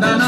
Bandana.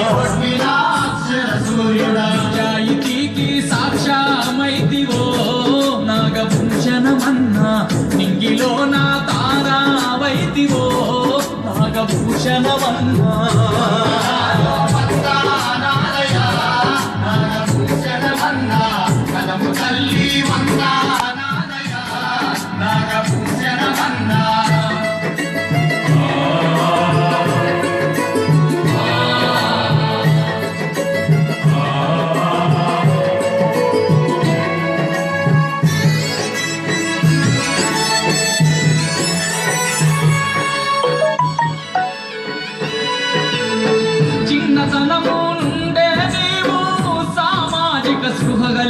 దర్శనమన్నా.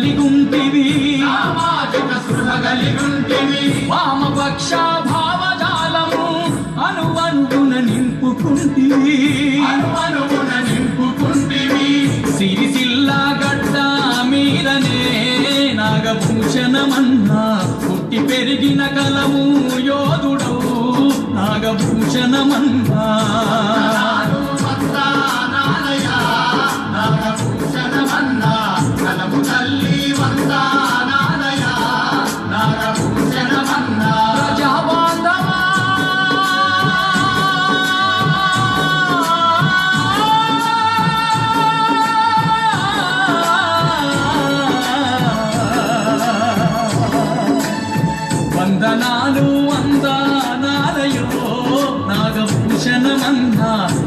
కలిగుంటివి. సామాజిక స్పృహ కలిగుంటివి వామపక్ష భావజాలము అనువనుగుణ నింపుకుంటివి. అనువనుగుణ నింపుకుంటివి సిరిసిల్లా గడ్డ మీరనే నాగభూషణమన్నా. పుట్టి పెరిగిన కలము యోధుడు నాగభూషణమన్నా. なんだ。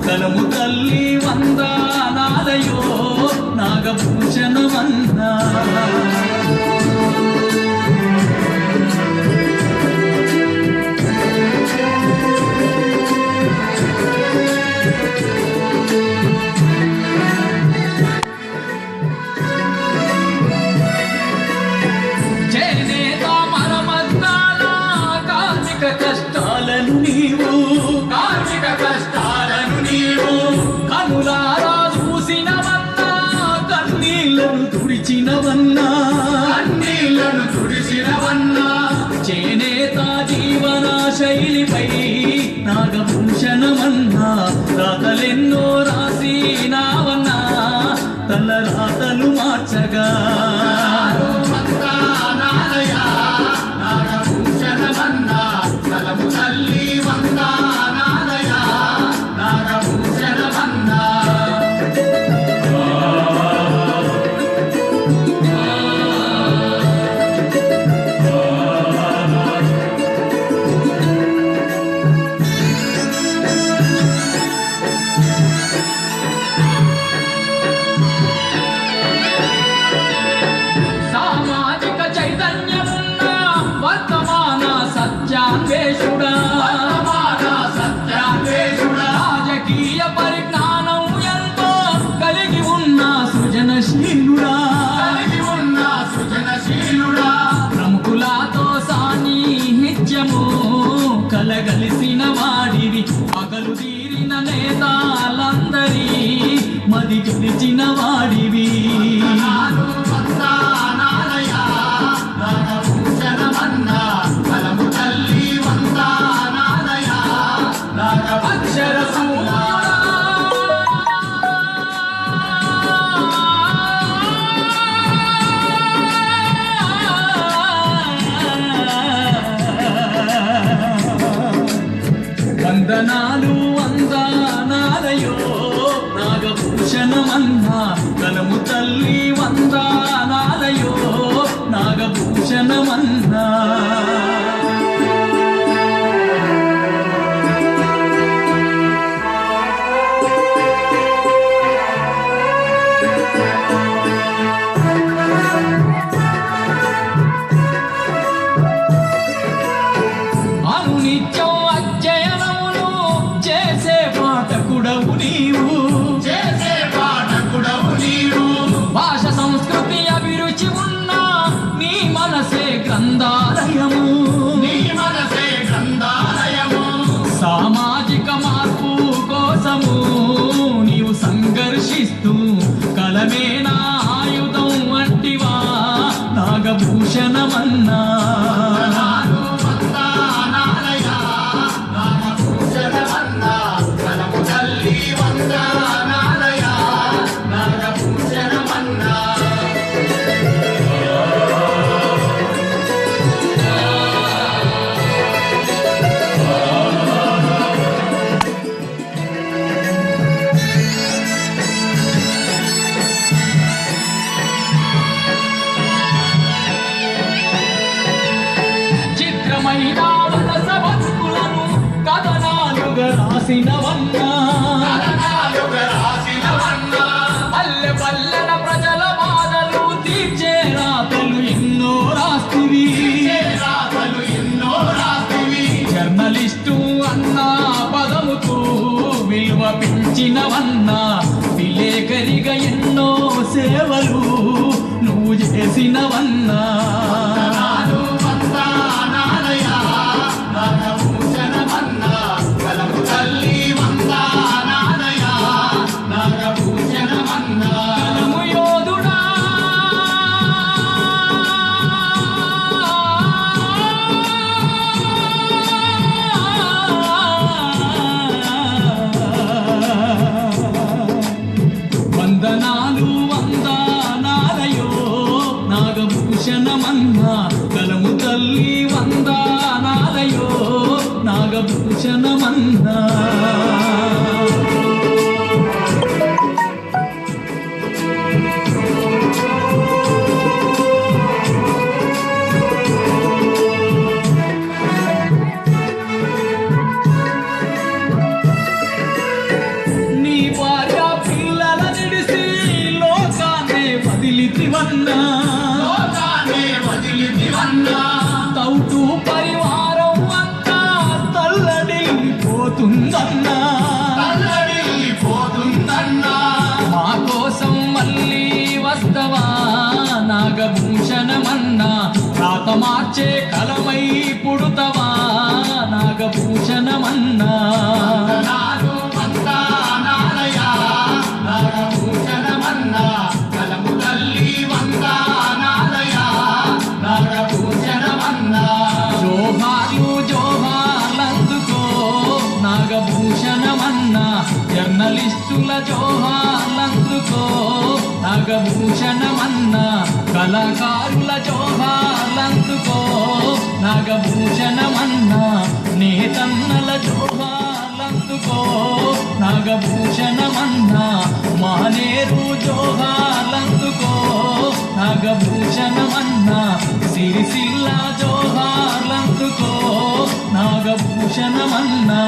కలిసిన వాడివి పగలు తీరిన నేతాలందరి మది గడిచిన వాడివి. అక్షర sunrise. భూషణమన్నా రాసినవన్నా. పల్లె పల్లెన ప్రజల బాధలు తీర్చే రాతలు ఎన్నో రాస్తివి. జర్నలిస్టు అన్నా పదముకు విలువ పెంచినవన్నా. విలేకరిగా ఎన్నో సేవలు నువ్వు చేసినవన్నా. ಬಂದ ನಾನು లోకాన్ని వదిలితివన్నా తౌటు పరివారం అంతా తల్లడిల్లిపోతుందన్నా తల్లడిల్లిపోతుందన్నా మా కోసం మళ్ళీ వస్తవా? నాగభూషణమన్నా. రాత మార్చే కలమై పుడుతవా? జర్నలిస్టుల జోహార్లందుకో నాగభూషణమన్న కళాకారుల జోహార్లందుకో నాగభూషణమన్న నేతన్నల జోహార్లందుకో నాగభూషణమన్న మానేరు జోహార్లందుకో నాగభూషణమన్న సిరిసిల్ల జోహార్లందుకో నాగభూషణమన్నా